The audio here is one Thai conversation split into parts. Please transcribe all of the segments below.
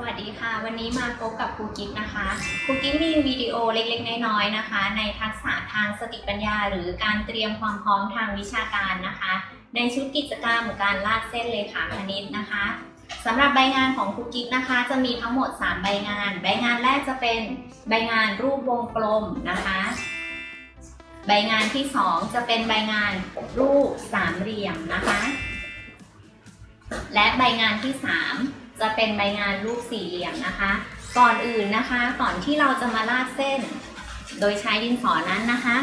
สวัสดีค่ะ วันนี้มาพบกับครูกิ๊กนะคะครูกิ๊กมีวิดีโอเล็กๆ น้อยๆนะคะ ในทักษะทางสติปัญญา หรือการเตรียมความพร้อมทางวิชาการนะคะ ในชุดกิจกรรมการลากเส้นเลขาคณิตนะคะสำหรับใบงานของครูกิ๊กนะคะ จะมีทั้งหมด 3 ใบงาน ใบงานแรกจะเป็นใบงานรูปวงกลมนะคะ ใบงานที่ 2 จะเป็นใบงานรูปสามเหลี่ยมนะคะ และใบงานที่ 3 จะเป็นใบงานรูปสี่เหลี่ยมนะคะ ก่อนอื่นนะคะก่อนที่เราจะมาลากเส้น โดยใช้ดินสอนั้นนะคะ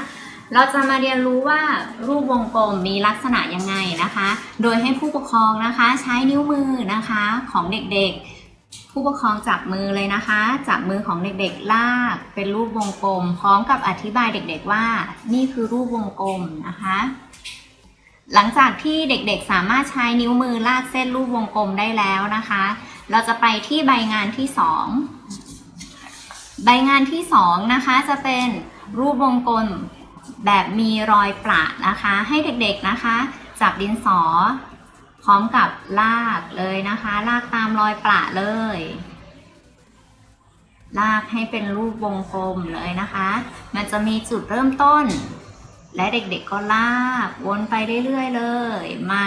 เราจะมาเรียนรู้ว่ารูปวงกลมมีลักษณะยังไงนะคะ โดยให้ผู้ปกครองนะคะใช้นิ้วมือนะคะของเด็กๆ ผู้ปกครองจับมือเลยนะคะ จับมือของเด็กๆลากเป็นรูปวงกลม พร้อมกับอธิบายเด็กๆว่า นี่คือรูปวงกลมนะคะ หลังจากที่เด็กๆสามารถใช้นิ้วมือลากเส้นรูปวงกลมได้แล้วนะคะ เราจะไปที่ใบงานที่2ใบงานที่2นะคะจะเป็นรูปวงกลมแบบมีรอยประนะคะ ให้เด็กๆนะคะ จับดินสอ พร้อมกับลากเลยนะคะ ลากตามรอยประเลย ลากให้เป็นรูปวงกลมเลยนะคะ มันจะมีจุดเริ่มต้น และเด็กๆก็ลากวนไปเรื่อยๆเลย มา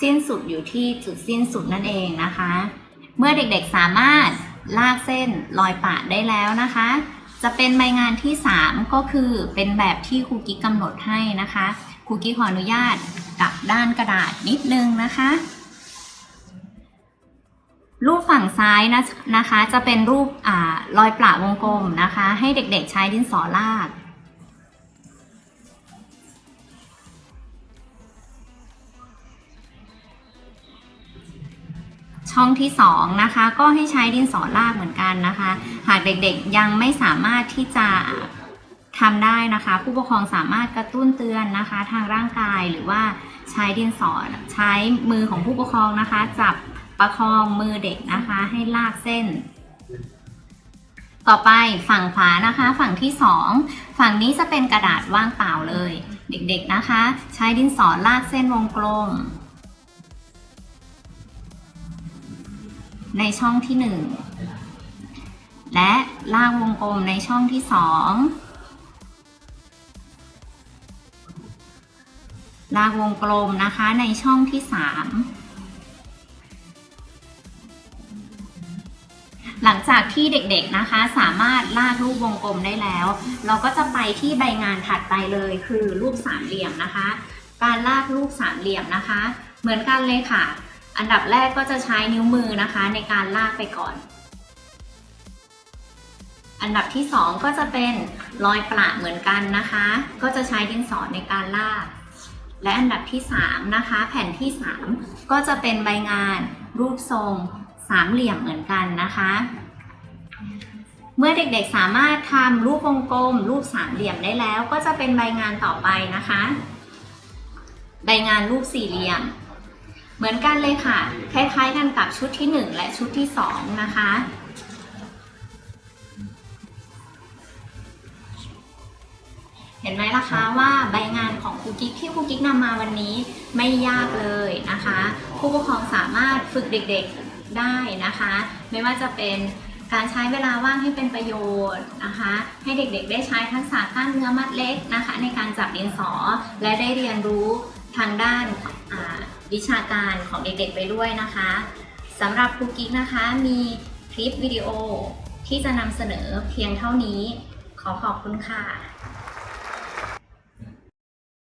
สิ้นสุดอยู่ที่จุดสิ้นสุดนั่นเองนะคะ เมื่อเด็กๆสามารถลากเส้นลอยปะได้แล้วนะคะ จะเป็นใบงานที่ 3 ก็คือเป็นแบบที่ครูกิ๊กกำหนดให้นะคะครูกิ๊กขออนุญาตกลับด้านกระดาษนิดนึงนะคะรูปฝั่งซ้ายนะนะคะ จะเป็นรูปอ่ารอยประวงกลมนะคะ ให้เด็กๆใช้ดินสอลาก ช่องที่2นะคะก็ให้ใช้ดินสอลากเหมือนกันนะคะ หากเด็กๆยังไม่สามารถที่จะทำได้นะคะ ผู้ปกครองสามารถกระตุ้นเตือนนะคะ ทางร่างกายหรือว่าใช้ดินสอใช้มือของผู้ปกครองนะคะ จับประคองมือเด็กนะคะ ให้ลากเส้น ต่อไปฝั่งขวานะคะ ฝั่งที่ 2 ฝั่งนี้จะเป็นกระดาษว่างเปล่าเลย เด็กๆนะคะ ใช้ดินสอลากเส้นวงกลม ในช่องที่ 1 และลากวงกลมในช่องที่ 2 ลากวงกลมนะคะในช่องที่ 3หลังจากที่เด็กๆนะคะสามารถลากรูปวงกลมได้แล้ว เราก็จะไปที่ใบงานถัดไปเลยคือรูปสามเหลี่ยมนะคะ การลากรูปสามเหลี่ยมนะคะ เหมือนกันเลยค่ะ อันดับแรกก็จะใช้นิ้วมือนะคะในการลากไปก่อน อันดับที่ 2 ก็จะเป็นรอยประเหมือนกันนะคะ ก็จะใช้ดินสอในการลาก และอันดับที่ 3 นะคะ แผ่นที่ 3 ก็จะเป็นใบงานรูปทรงสามเหลี่ยมเหมือนกันนะคะ เมื่อเด็กๆสามารถทำรูปวงกลม รูปสามเหลี่ยมได้แล้ว ก็จะเป็นใบงานต่อไปนะคะ ใบงานรูปสี่เหลี่ยม เหมือนกันเลยค่ะ คล้ายๆกันกับชุดที่ 1 และชุดที่ 2 นะคะ เห็นไหมล่ะคะว่าใบงานของครูกิ๊กที่ครูกิ๊กนำมาวันนี้ไม่ยากเลยนะคะผู้ปกครองสามารถฝึกเด็กๆได้นะคะ ไม่ว่าจะเป็นการใช้เวลาว่างให้เป็นประโยชน์นะคะ ให้เด็กๆ ได้ใช้ทักษะกล้ามเนื้อมัดเล็กนะคะ ในการจับดินสอและได้เรียนรู้ทางด้านอ่า วิชาการของเด็กๆไปด้วยนะคะสำหรับครูกิ๊กนะคะมีคลิปวิดีโอที่จะนำเสนอเพียงเท่านี้ ขอขอบคุณค่ะ